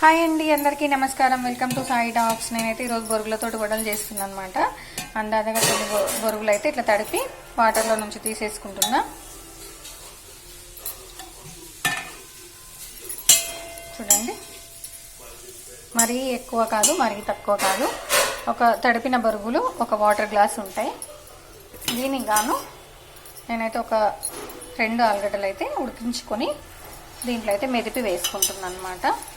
Hi అండి అందరికీ నమస్కారం. Welcome to Sai Talks. నేనైతే ఈరోజు బొరుగులతో వడలు చేస్తున్నాను అనమాట అందాదగా కొన్ని బొ- బొరుగులు అయితే ఇట్లా తడిపి వాటర్లో నుంచి తీసేసుకుంటున్నా. చూడండి. మరీ ఎక్కువ కాదు మరీ తక్కువ కాదు. ఒక తడిపిన బొరుగులు ఒక వాటర్ గ్లాస్ ఉంటాయి. దీనికి గాను నేనైతే ఒక రెండు ఆలుగడ్డలు అయితే ఉడికించుకొని దీంట్లో అయితే మెదిపి వేసుకుంటున్నాను అనమాట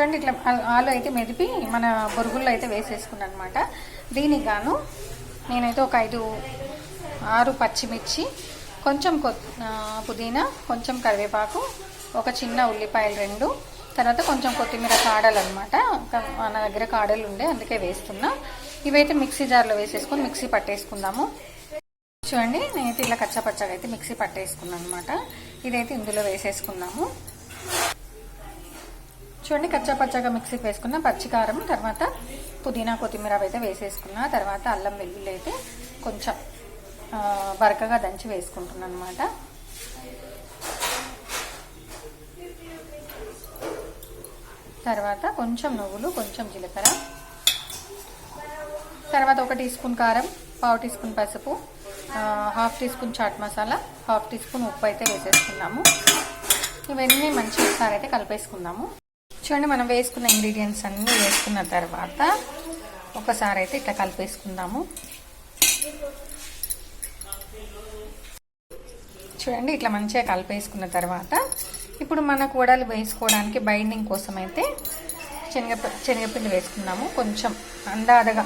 చూడండి ఇట్లా ఆలు అయితే మెదిపి మన బొరుగుల్లో అయితే వేసేసుకున్నాను అనమాట దీనికి గాను నేనైతే ఒక ఐదు ఆరు పచ్చిమిర్చి కొంచెం కొ పుదీనా కొంచెం కరివేపాకు ఒక చిన్న ఉల్లిపాయలు రెండు తర్వాత కొంచెం కొత్తిమీర కాడలు అనమాట మన దగ్గర కాడలు ఉండే అందుకే వేస్తున్నా. ఇవైతే మిక్సీ జార్లో వేసేసుకొని మిక్సీ పట్టేసుకుందాము. చూడండి నేనైతే ఇలా కచ్చపచ్చగా అయితే మిక్సీ పట్టేసుకున్నాను అనమాట ఇదైతే ఇందులో వేసేసుకున్నాము చూడండి కచ్చా పచ్చగా మిక్సీకి వేసుకున్న పచ్చికారం తర్వాత పుదీనా కొత్తిమీర అయితే వేసేసుకున్నా తర్వాత అల్లం వెల్లుల్లి అయితే కొంచెం వరకగా బరకగా దంచి వేసుకుంటున్నాను అనమాట తర్వాత కొంచెం నువ్వులు కొంచెం జీలకర్ర. తర్వాత ఒక టీ స్పూన్ కారం పావు టీ స్పూన్ పసుపు half teaspoon chaat masala half teaspoon ఉప్పు అయితే వేసేసుకున్నాము. ఇవన్నీ మంచి ఒకసారి అయితే కలిపేసుకుందాము. చూడండి మనం వేసుకున్న ఇంగ్రీడియంట్స్ అన్నీ వేసుకున్న తర్వాత ఒకసారి అయితే ఇట్లా కలిపేసుకుందాము. చూడండి ఇట్లా మంచిగా కలిపేసుకున్న తర్వాత ఇప్పుడు మనకు వడలు వేసుకోవడానికి బైండింగ్ కోసం అయితే శనగ శనగపిండి వేసుకున్నాము కొంచెం అందాదగా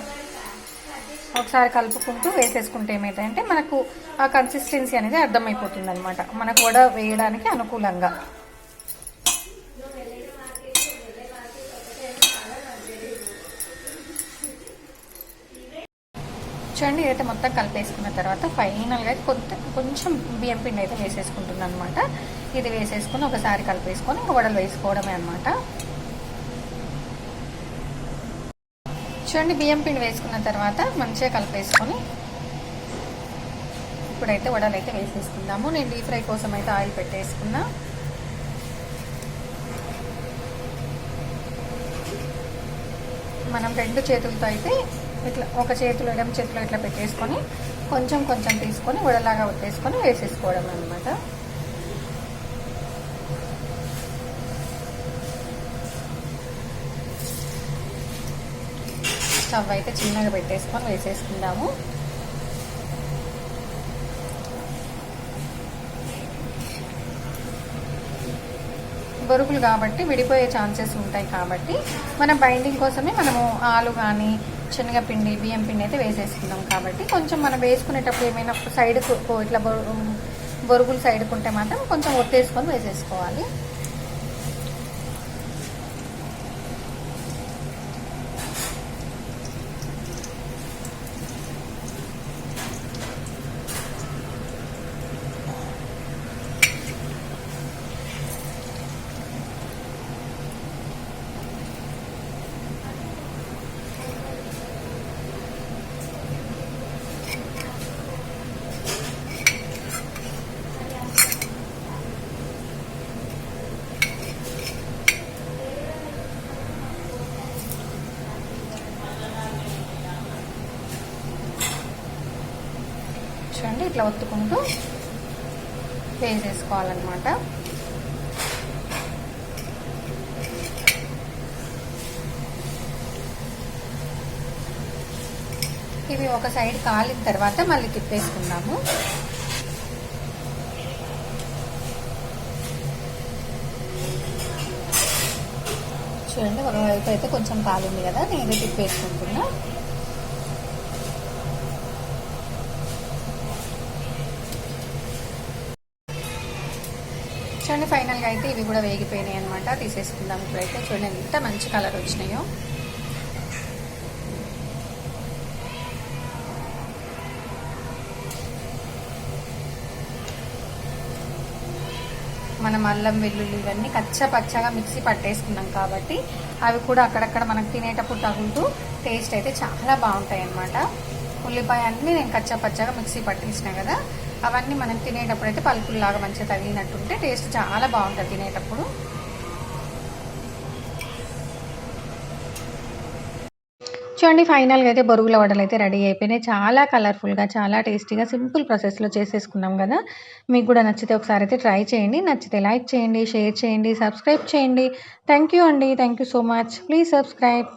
ఒకసారి కలుపుకుంటూ వేసేసుకుంటే ఏమైందంటే మనకు ఆ కన్సిస్టెన్సీ అనేది అర్థమైపోతుంది అనమాట మనకు వడ వేయడానికి అనుకూలంగా. చూడండి ఇదైతే మొత్తం కలిపేసుకున్న తర్వాత ఫైనల్గా అయితే కొంత కొంచెం బియ్యం పిండి అయితే వేసేసుకుంటుంది అనమాట ఇది వేసేసుకుని ఒకసారి కలిపేసుకొని వడలు వేసుకోవడమే అనమాట చూడండి బియ్యం పిండి వేసుకున్న తర్వాత మంచిగా కలిపేసుకొని ఇప్పుడైతే వడలు అయితే వేసేసుకుందాము. నేను డీప్ ఫ్రై కోసం అయితే ఆయిల్ పెట్టేసుకున్నా. మనం రెండు చేతులతో అయితే ఇట్లా ఒక చేతిలో ఎడమ చేతిలో ఇట్లా పెట్టేసుకొని కొంచెం కొంచెం తీసుకొని వడలాగా పెట్టేసుకొని వేసేసుకోవడం అనమాట స్టవ్ అయితే చిన్నగా పెట్టేసుకొని వేసేసుకుందాము. బొరుగులు కాబట్టి విడిపోయే ఛాన్సెస్ ఉంటాయి కాబట్టి మనం బైండింగ్ కోసమే మనము ఆలు కానీ శనగపిండి బియ్యం పిండి అయితే వేసేసుకున్నాం కాబట్టి కొంచెం మనం వేసుకునేటప్పుడు ఏమైనా సైడ్ ఇట్లా బొరుగులు సైడ్కు ఉంటే మాత్రం కొంచెం ఒత్తేసుకొని వేసేసుకోవాలి. చూడండి ఇట్లా ఒత్తుకుంటూ వేసేసుకోవాలన్నమాట ఇవి ఒక సైడ్ కాలిన తర్వాత మళ్ళీ తిప్పేసుకుందాము. చూడండి ఒక వైపు అయితే కొంచెం కాలింది కదా నేను తిప్పేసుకుంటున్నా. చూడండి ఫైనల్గా అయితే ఇవి కూడా వేగిపోయినాయి అనమాట తీసేసుకుందాం ఇప్పుడైతే. చూడండి ఎంత మంచి కలర్ వచ్చినాయో. మనం అల్లం వెల్లుల్లి ఇవన్నీ కచ్చా పచ్చగా మిక్సీ పట్టేసుకున్నాం కాబట్టి అవి కూడా అక్కడక్కడ మనకు తినేటప్పుడు తగులుతూ టేస్ట్ అయితే చాలా బాగుంటాయి అన్నమాట. ఉల్లిపాయ అన్నీ నేను కచ్చా పచ్చగా మిక్సీ పట్టేసిన కదా అవన్నీ మనం తినేటప్పుడు అయితే పలుకుల్లాగా మంచిగా తగిలినట్టుంటే టేస్ట్ చాలా బాగుంటుంది తినేటప్పుడు. చూడండి ఫైనల్గా అయితే బొరుగుల వడలు అయితే రెడీ అయిపోయినాయి. చాలా కలర్ఫుల్గా చాలా టేస్టీగా సింపుల్ ప్రాసెస్లో చేసేసుకున్నాం కదా. మీకు కూడా నచ్చితే ఒకసారి అయితే ట్రై చేయండి. నచ్చితే లైక్ చేయండి షేర్ చేయండి సబ్స్క్రైబ్ చేయండి. థ్యాంక్ యూ అండి. Thank you so much. Please subscribe.